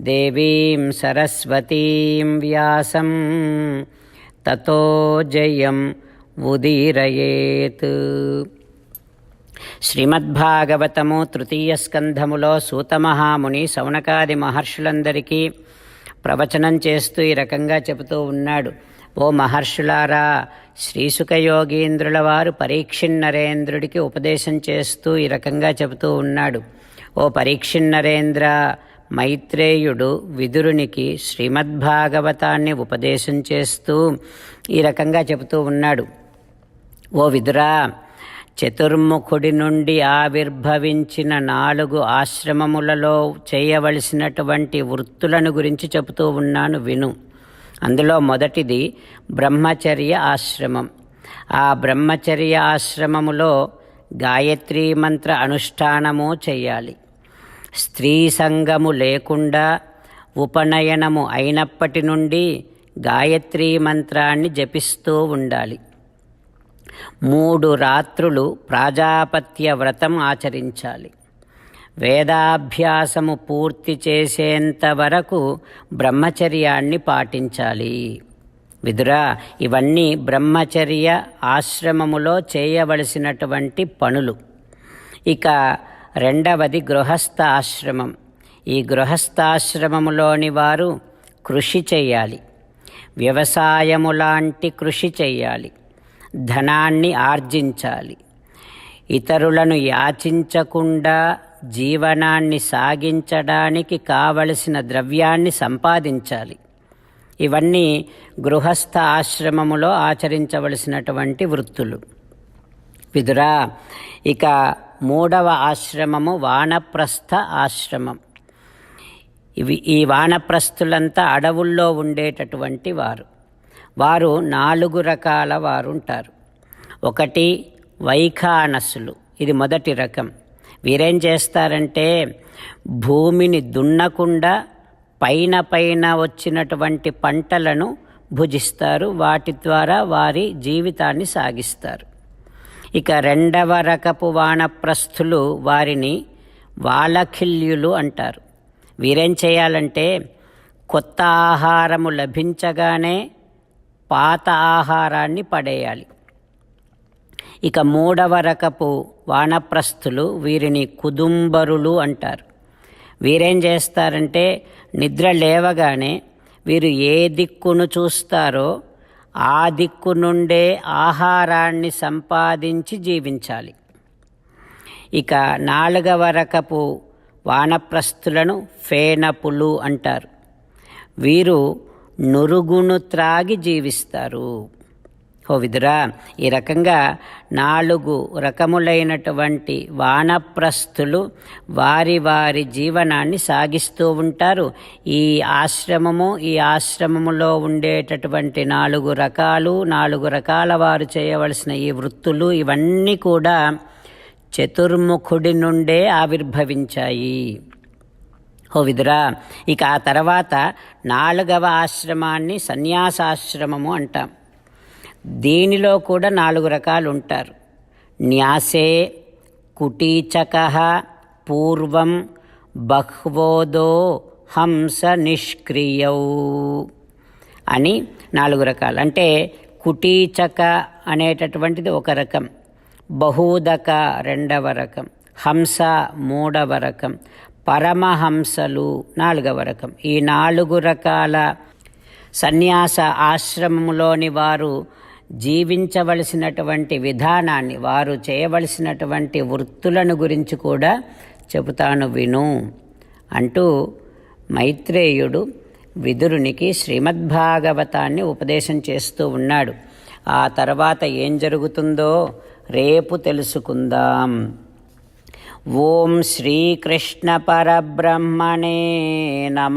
దేవీం సరస్వతీం వ్యాసం తతో జయం ఉదీరయేత్ శ్రీమద్భాగవతము తృతీయ స్కంధములో సూతమహాముని సౌనకాది మహర్షులందరికీ ప్రవచనం చేస్తూ ఈ రకంగా చెబుతూ ఉన్నాడు. ఓ మహర్షులారా శ్రీసుఖయోగీంద్రుల వారు పరీక్షిన్ నరేంద్రుడికి ఉపదేశం చేస్తూ ఈ రకంగా చెబుతూ ఉన్నాడు. ఓ పరీక్షిన్ నరేంద్ర మైత్రేయుడు విదురునికి శ్రీమద్భాగవతాన్ని ఉపదేశం చేస్తూ ఈ రకంగా చెబుతూ ఉన్నాడు. ఓ విదురా చతుర్ముఖుడి నుండి ఆవిర్భవించిన నాలుగు ఆశ్రమములలో చేయవలసినటువంటి వృత్తులను గురించి చెబుతూ ఉన్నాను విను. అందులో మొదటిది బ్రహ్మచర్య ఆశ్రమం. ఆ బ్రహ్మచర్య ఆశ్రమములో గాయత్రీ మంత్ర అనుష్ఠానము చేయాలి. స్త్రీ సంగము లేకుండా ఉపనయనము అయినప్పటి నుండి గాయత్రీ మంత్రాన్ని జపిస్తూ ఉండాలి. మూడు రాత్రులు ప్రాజాపత్య వ్రతం ఆచరించాలి. వేదాభ్యాసము పూర్తి చేసేంత వరకు బ్రహ్మచర్యాన్ని పాటించాలి. విదురా ఇవన్నీ బ్రహ్మచర్య ఆశ్రమములో చేయవలసినటువంటి పనులు. ఇక రెండవది గృహస్థ ఆశ్రమం ఈ గృహస్థాశ్రమములోని వారు కృషి చేయాలి వ్యవసాయము లాంటి కృషి చేయాలి ధనాన్ని ఆర్జించాలి. ఇతరులను యాచించకుండా జీవనాన్ని సాగించడానికి కావలసిన ద్రవ్యాన్ని సంపాదించాలి. ఇవన్నీ గృహస్థ ఆశ్రమములో ఆచరించవలసినటువంటి వృత్తులు. విదురా ఇక మూడవ ఆశ్రమము వానప్రస్థ ఆశ్రమం. ఇవి ఈ వానప్రస్థులంతా అడవుల్లో ఉండేటటువంటి వారు. వారు నాలుగు రకాల వారు ఉంటారు ఒకటి వైఖానసులు. ఇది మొదటి రకం. వీరేం చేస్తారంటే భూమిని దున్నకుండా పైన పైన వచ్చినటువంటి పంటలను భుజిస్తారు. వాటి ద్వారా వారి జీవితాన్ని సాగిస్తారు. ఇక రెండవ రకపు వానప్రస్థులు వారిని వాలఖిల్యులు అంటారు. వీరేం చేయాలంటే కొత్త ఆహారము లభించగానే పాత ఆహారాన్ని పడేయాలి. ఇక మూడవ రకపు వానప్రస్థులు వీరిని కుదుంబరులు అంటారు. వీరేం చేస్తారంటే నిద్ర లేవగానే వీరు ఏ దిక్కును చూస్తారో ఆ దిక్కు నుండే ఆహారాన్ని సంపాదించి జీవించాలి. ఇక నాలుగవ రకపు వానప్రస్థులను ఫేనపులు అంటారు. వీరు నురుగును త్రాగి జీవిస్తారు. ఓ విదురా ఈ రకంగా నాలుగు రకములైనటువంటి వానప్రస్థులు వారి వారి జీవనాన్ని సాగిస్తూ ఉంటారు. ఈ ఆశ్రమము ఈ ఆశ్రమములో ఉండేటటువంటి నాలుగు రకాలు నాలుగు రకాల వారు చేయవలసిన ఈ వృత్తులు ఇవన్నీ కూడా చతుర్ముఖుడి నుండే ఆవిర్భవించాయి. ఓ విదురా ఇక ఆ తర్వాత నాలుగవ ఆశ్రమాన్ని సన్యాసాశ్రమము అంటాం. దీనిలో కూడా నాలుగు రకాలు ఉంటారు న్యాసే కుటీచక పూర్వం బహ్వోదో హంస నిష్క్రియౌ అని నాలుగు రకాలు. అంటే కుటీచక అనేటటువంటిది ఒక రకం బహూదక రెండవ రకం హంస మూడవ రకం పరమహంసలు నాలుగవ రకం. ఈ నాలుగు రకాల సన్యాస ఆశ్రమంలోని వారు జీవించవలసినటువంటి విధానాన్ని వారు చేయవలసినటువంటి వృత్తులను గురించి కూడా చెబుతాను విను. అంటూ మైత్రేయుడు విదురునికి శ్రీమద్భాగవతాన్ని ఉపదేశం చేస్తూ ఉన్నాడు. ఆ తర్వాత ఏం జరుగుతుందో రేపు తెలుసుకుందాం. ఓం శ్రీకృష్ణ పరబ్రహ్మణే నమ.